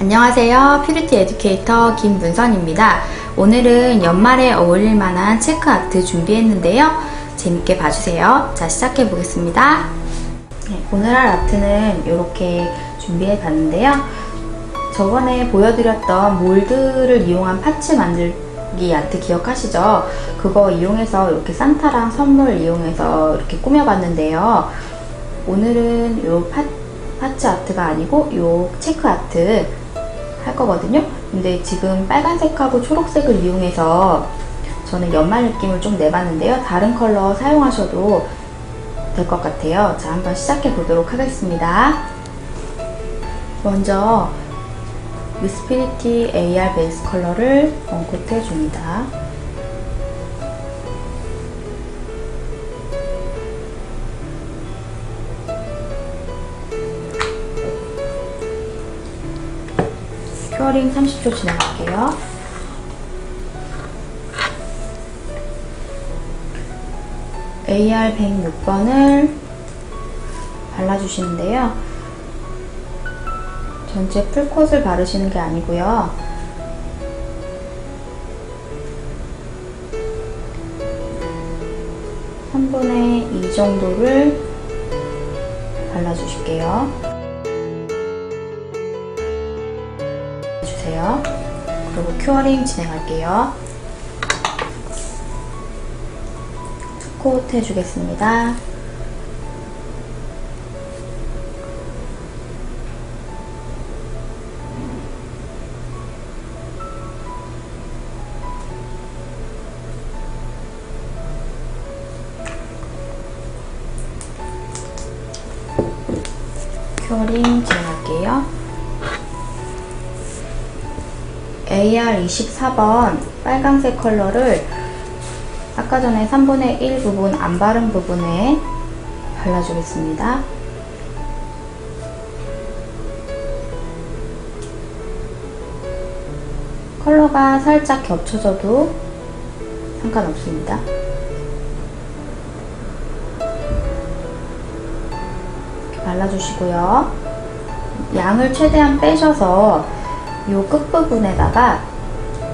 안녕하세요. 퓨리티 에듀케이터 김문선입니다. 오늘은 연말에 어울릴 만한 체크 아트 준비했는데요. 재밌게 봐주세요. 자, 시작해 보겠습니다. 네, 오늘 할 아트는 이렇게 준비해 봤는데요. 저번에 보여드렸던 몰드를 이용한 파츠 만들기 아트 기억하시죠? 그거 이용해서 이렇게 산타랑 선물 이용해서 이렇게 꾸며봤는데요. 오늘은 요 파, 파츠 아트가 아니고 요 체크 아트 할 거거든요. 근데 지금 빨간색하고 초록색을 이용해서 저는 연말 느낌을 좀 내봤는데요. 다른 컬러 사용하셔도 될 것 같아요. 자, 한번 시작해 보도록 하겠습니다. 먼저 위스피리티 AR 베이스 컬러를 원코트 해줍니다. 큐어링 30초 진행할게요. AR 106번을 발라주시는데요. 전체 풀콧을 바르시는 게 아니고요. 한 분의 2 정도를 발라주실게요. 주세요. 그리고 큐어링 진행할게요. 투코트 해주겠습니다. 큐어링 진행할게요. AR24번 빨강색 컬러를 아까 전에 3분의 1 부분 안 바른 부분에 발라주겠습니다. 컬러가 살짝 겹쳐져도 상관없습니다. 이렇게 발라주시고요. 양을 최대한 빼셔서 이 끝부분에다가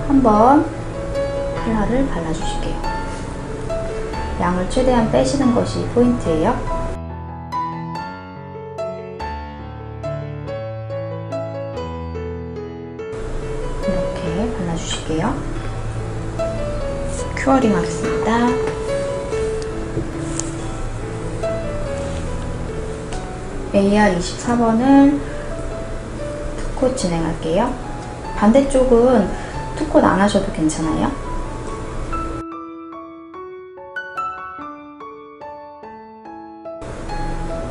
한번 컬러를 발라주실게요. 양을 최대한 빼시는 것이 포인트예요. 이렇게 발라주실게요. 큐어링 하겠습니다. AR24번을 투콧 진행할게요. 반대쪽은 투콧 안 하셔도 괜찮아요.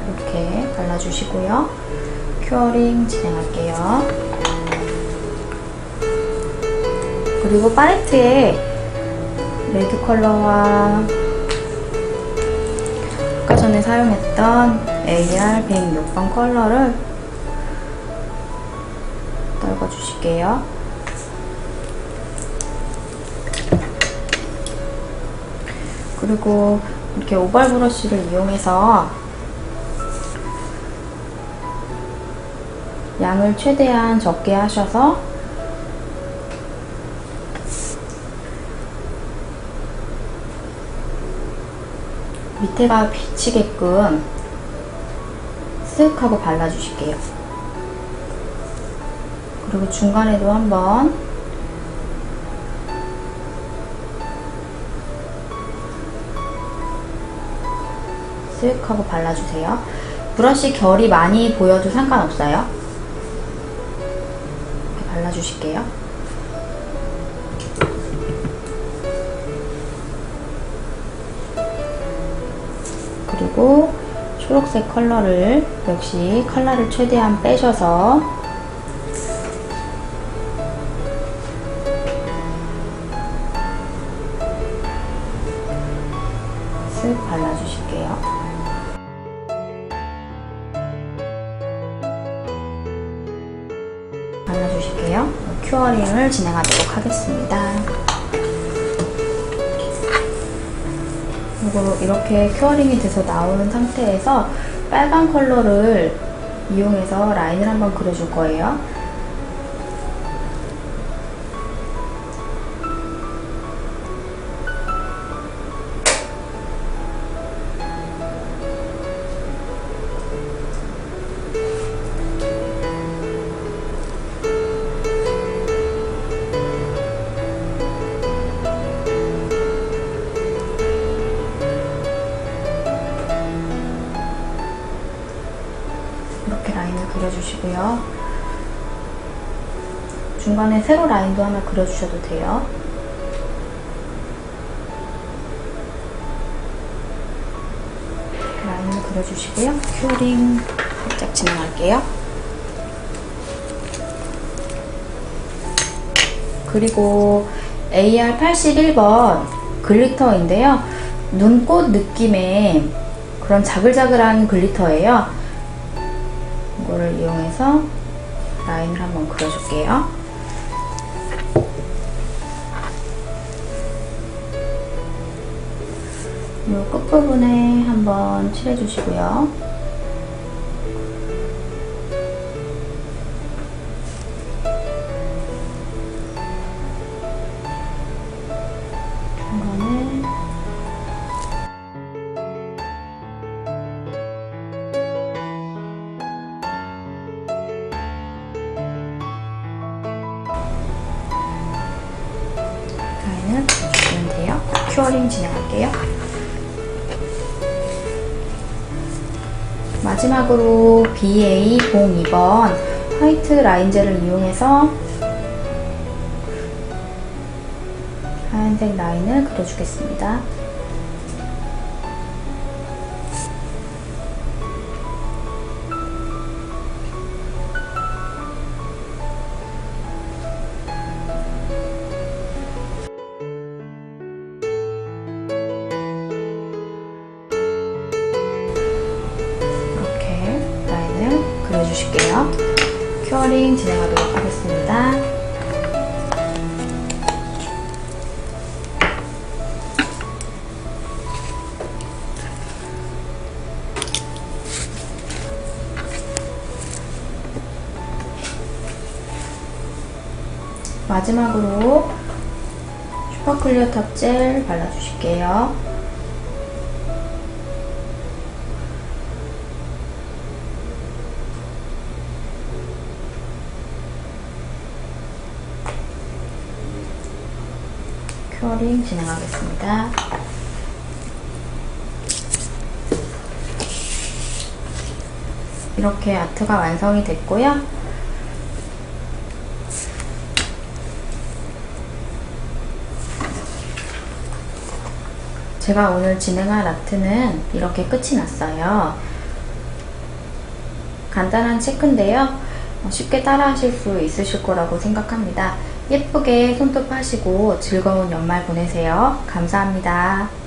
이렇게 발라주시고요. 큐어링 진행할게요. 그리고 팔레트에 레드 컬러와 아까 전에 사용했던 AR 106번 컬러를 떨궈주실게요. 그리고 이렇게 오발 브러쉬를 이용해서 양을 최대한 적게 하셔서 밑에가 비치게끔 쓱 하고 발라주실게요. 그리고 중간에도 한번 쓱 하고 발라주세요. 브러쉬 결이 많이 보여도 상관없어요. 이렇게 발라주실게요. 그리고 초록색 컬러를 역시 컬러를 최대한 빼셔서 쓱 발라주실게요. 발라주실게요. 큐어링을 진행하도록 하겠습니다. 그리고 이렇게 큐어링이 돼서 나오는 상태에서 빨간 컬러를 이용해서 라인을 한번 그려줄 거예요. 그려주시고요. 중간에 세로 라인도 하나 그려주셔도 돼요. 라인을 그려주시고요. 큐링 살짝 진행할게요. 그리고 AR 81번 글리터인데요. 눈꽃 느낌의 그런 자글자글한 글리터예요. 이거를 이용해서 라인을 한번 그려줄게요. 이 끝부분에 한번 칠해주시고요. 큐어링 진행할게요. 마지막으로 BA02번 화이트 라인젤을 이용해서 하얀색 라인을 그려주겠습니다. 그려주실게요. 큐어링 진행하도록 하겠습니다. 마지막으로 슈퍼클리어 탑 젤 발라주실게요. 큐어링 진행하겠습니다. 이렇게 아트가 완성이 됐고요. 제가 오늘 진행할 아트는 이렇게 끝이 났어요. 간단한 체크인데요. 어, 쉽게 따라 하실 수 있으실 거라고 생각합니다. 예쁘게 손톱 하시고 즐거운 연말 보내세요. 감사합니다.